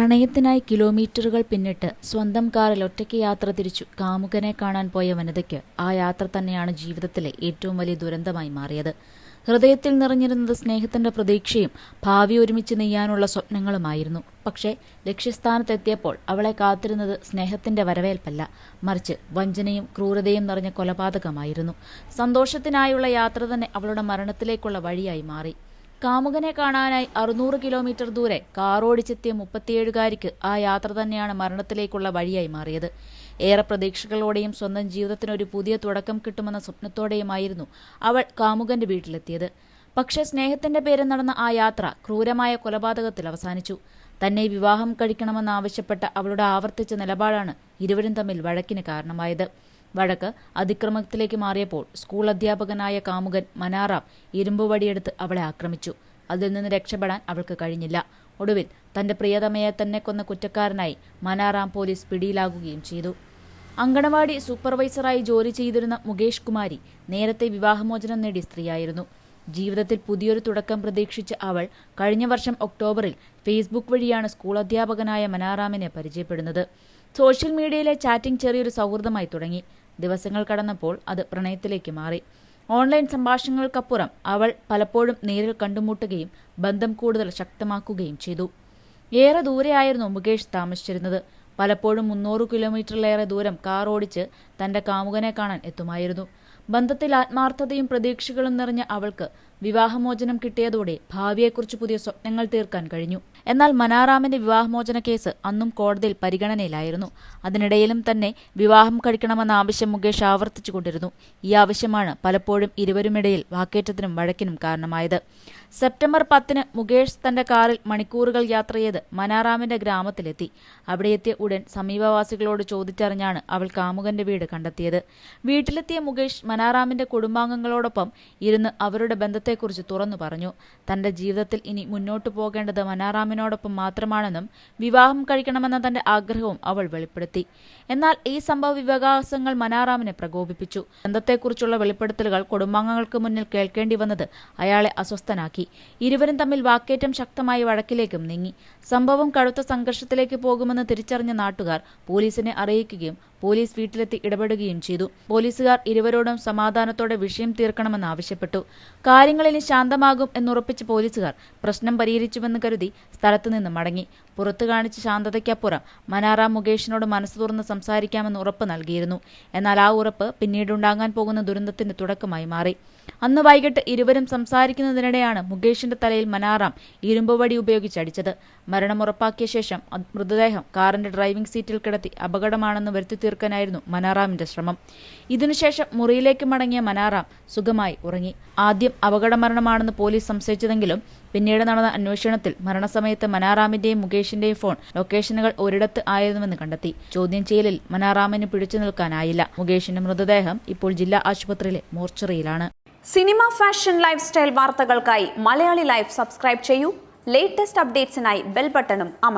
പ്രണയത്തിനായി കിലോമീറ്ററുകൾ പിന്നിട്ട് സ്വന്തം കാറിൽ ഒറ്റയ്ക്ക് യാത്ര തിരിച്ചു കാമുകനെ കാണാൻ പോയ വനിതയ്ക്ക് ആ യാത്ര തന്നെയാണ് ജീവിതത്തിലെ ഏറ്റവും വലിയ ദുരന്തമായി മാറിയത്. ഹൃദയത്തിൽ നിറഞ്ഞിരുന്നത് സ്നേഹത്തിന്റെ പ്രതീക്ഷയും ഭാവി ഒരുമിച്ച് നെയ്യാനുള്ള സ്വപ്നങ്ങളുമായിരുന്നു. പക്ഷേ ലക്ഷ്യസ്ഥാനത്തെത്തിയപ്പോൾ അവളെ കാത്തിരുന്നത് സ്നേഹത്തിന്റെ വരവേൽപ്പല്ല. മറിച്ച് വഞ്ചനയും ക്രൂരതയും നിറഞ്ഞ കൊലപാതകമായിരുന്നു. സന്തോഷത്തിനായുള്ള യാത്ര തന്നെ അവളുടെ മരണത്തിലേക്കുള്ള വഴിയായി മാറി. കാമുകനെ കാണാനായി അറുന്നൂറ് കിലോമീറ്റർ ദൂരെ കാറോടിച്ചെത്തിയ മുപ്പത്തിയേഴുകാരിക്ക് ആ യാത്ര തന്നെയാണ് മരണത്തിലേക്കുള്ള വഴിയായി മാറിയത്. ഏറെ പ്രതീക്ഷകളോടെയും സ്വന്തം ജീവിതത്തിനൊരു പുതിയ തുടക്കം കിട്ടുമെന്ന സ്വപ്നത്തോടെയുമായിരുന്നു അവൾ കാമുകന്റെ വീട്ടിലെത്തിയത്. പക്ഷേ സ്നേഹത്തിന്റെ പേരിൽ നടന്ന ആ യാത്ര ക്രൂരമായ കൊലപാതകത്തിൽ അവസാനിച്ചു. തന്നെ വിവാഹം കഴിക്കണമെന്നാവശ്യപ്പെട്ട അവളുടെ ആവർത്തിച്ച നിലപാടാണ് ഇരുവരും തമ്മിൽ വഴക്കിന് കാരണമായത്. വഴക്ക് അതിക്രമത്തിലേക്ക് മാറിയപ്പോൾ സ്കൂൾ അധ്യാപകനായ കാമുകൻ മനാറാം ഇരുമ്പുവടിയെടുത്ത് അവളെ ആക്രമിച്ചു. അതിൽ നിന്ന് രക്ഷപ്പെടാൻ അവൾക്ക് കഴിഞ്ഞില്ല. ഒടുവിൽ തന്റെ പ്രിയതമയെ തന്നെ കൊന്ന കുറ്റക്കാരനായി മനാറാം പോലീസ് പിടിയിലാകുകയും ചെയ്തു. അങ്കണവാടി സൂപ്പർവൈസറായി ജോലി ചെയ്തിരുന്ന മുകേഷ് കുമാരി നേരത്തെ വിവാഹമോചനം നേടിയ സ്ത്രീയായിരുന്നു. ജീവിതത്തിൽ പുതിയൊരു തുടക്കം പ്രതീക്ഷിച്ച അവൾ കഴിഞ്ഞ വർഷം ഒക്ടോബറിൽ ഫേസ്ബുക്ക് വഴിയാണ് സ്കൂൾ അധ്യാപകനായ മനാറാമിനെ പരിചയപ്പെടുന്നത്. സോഷ്യൽ മീഡിയയിലെ ചാറ്റിംഗ് ചെറിയൊരു സൗഹൃദമായി തുടങ്ങി. ദിവസങ്ങൾ കടന്നപ്പോൾ അത് പ്രണയത്തിലേക്ക് മാറി. ഓൺലൈൻ സംഭാഷണങ്ങൾക്കപ്പുറം അവൾ പലപ്പോഴും നേരിൽ കണ്ടുമുട്ടുകയും ബന്ധം കൂടുതൽ ശക്തമാക്കുകയും ചെയ്തു. ഏറെ ദൂരെയായിരുന്നു മുകേഷ് താമസിച്ചിരുന്നത്. പലപ്പോഴും മുന്നൂറ് കിലോമീറ്ററിലേറെ ദൂരം കാർ ഓടിച്ച് തന്റെ കാമുകനെ കാണാൻ എത്തുമായിരുന്നു. ബന്ധത്തിൽ ആത്മാർത്ഥതയും പ്രതീക്ഷകളും നിറഞ്ഞ അവൾക്ക് വിവാഹമോചനം കിട്ടിയതോടെ ഭാവിയെക്കുറിച്ച് പുതിയ സ്വപ്നങ്ങൾ തീർക്കാൻ കഴിഞ്ഞു. എന്നാൽ മനാറാമിന്റെ വിവാഹമോചന കേസ് അന്നും കോടതിയിൽ പരിഗണനയിലായിരുന്നു. അതിനിടയിലും തന്നെ വിവാഹം കഴിക്കണമെന്ന ആവശ്യം മുകേഷ് ആവർത്തിച്ചുകൊണ്ടിരുന്നു. ഈ ആവശ്യമാണ് പലപ്പോഴും ഇരുവരുമിടയിൽ വാക്കേറ്റത്തിനും വഴക്കിനും കാരണമായത്. സെപ്റ്റംബർ പത്തിന് മുകേഷ് തന്റെ കാറിൽ മണിക്കൂറുകൾ യാത്ര ചെയ്ത് മനാറാമിന്റെ ഗ്രാമത്തിലെത്തി. അവിടെ എത്തിയ ഉടൻ സമീപവാസികളോട് ചോദിച്ചറിഞ്ഞാണ് അവൾ കാമുകന്റെ വീട് കണ്ടെത്തിയത്. വീട്ടിലെത്തിയ മുകേഷ് മനാറാമിന്റെ കുടുംബാംഗങ്ങളോടൊപ്പം ഇരുന്ന് അവരുടെ ബന്ധത്തെക്കുറിച്ച് തുറന്നു പറഞ്ഞു. തന്റെ ജീവിതത്തിൽ ഇനി മുന്നോട്ടു പോകേണ്ടത് മനാറാമിനോടൊപ്പം മാത്രമാണെന്നും വിവാഹം കഴിക്കണമെന്ന തന്റെ ആഗ്രഹവും അവൾ വെളിപ്പെടുത്തി. എന്നാൽ ഈ സംഭവ വിവകാസങ്ങൾ മനാറാമിനെ പ്രകോപിപ്പിച്ചു. ബന്ധത്തെക്കുറിച്ചുള്ള വെളിപ്പെടുത്തലുകൾ കുടുംബാംഗങ്ങൾക്ക് മുന്നിൽ കേൾക്കേണ്ടി വന്നത് അയാളെ അസ്വസ്ഥനാക്കി. ഇരുവരും തമ്മിൽ വാക്കേറ്റം ശക്തമായി വഴക്കിലേക്കും നീങ്ങി. സംഭവം കടുത്ത സംഘർഷത്തിലേക്ക് പോകുമെന്ന് തിരിച്ചറിഞ്ഞ നാട്ടുകാർ പോലീസിനെ അറിയിക്കുകയും പോലീസ് വീട്ടിലെത്തി ഇടപെടുകയും ചെയ്തു. പോലീസുകാർ ഇരുവരോടും സമാധാനത്തോടെ വിഷയം തീർക്കണമെന്ന് ആവശ്യപ്പെട്ടു. കാര്യങ്ങൾ ഇനി ശാന്തമാകും എന്നുറപ്പിച്ച പോലീസുകാർ പ്രശ്നം പരിഹരിച്ചുവെന്ന് കരുതി സ്ഥലത്തുനിന്ന് മടങ്ങി. പുറത്തു കാണിച്ച ശാന്തതയ്ക്കപ്പുറം മനാറ മുകേഷിനോട് മനസ്സ് തുറന്ന് സംസാരിക്കാമെന്ന് ഉറപ്പ് നൽകിയിരുന്നു. എന്നാൽ ആ ഉറപ്പ് പിന്നീടുണ്ടാകാൻ പോകുന്ന ദുരന്തത്തിന്റെ തുടക്കമായി മാറി. അന്ന് വൈകിട്ട് ഇരുവരും സംസാരിക്കുന്നതിനിടെയാണ് മുകേഷിന്റെ തലയിൽ മനാറാം ഇരുമ്പുവടി ഉപയോഗിച്ചടിച്ചത് മരണം ഉറപ്പാക്കിയ ശേഷം മൃതദേഹം കാറിന്റെ ഡ്രൈവിംഗ് സീറ്റിൽ കിടത്തി അപകടമാണെന്ന് വരുത്തി തീർക്കാനായിരുന്നു മനാറാമിന്റെ ശ്രമം. ഇതിനുശേഷം മുറിയിലേക്ക് മടങ്ങിയ മനാറാം സുഖമായി ഉറങ്ങി. ആദ്യം അപകടമരണമാണെന്ന് പോലീസ് സംശയിച്ചതെങ്കിലും പിന്നീട് നടന്ന അന്വേഷണത്തിൽ മരണസമയത്ത് മനാറാമിന്റെയും മുകേഷിന്റെയും ഫോൺ ലൊക്കേഷനുകൾ ഒരിടത്ത് ആയിരുന്നുവെന്ന് കണ്ടെത്തി. ചോദ്യം ചെയ്യലിൽ മനാറാമിന് പിടിച്ചു നിൽക്കാനായില്ല. മുകേഷിന്റെ മൃതദേഹം ഇപ്പോൾ ജില്ലാ ആശുപത്രിയിലെ മോർച്ചറിയിലാണ്. സിനിമ ഫാഷൻ ലൈഫ് സ്റ്റൈൽ വാർത്തകൾക്കായി മലയാളി ലൈഫ് സബ്സ്ക്രൈബ് ചെയ്യൂ. ലേറ്റസ്റ്റ് അപ്ഡേറ്റ്സിനായി ബെൽ ബട്ടണും അമർ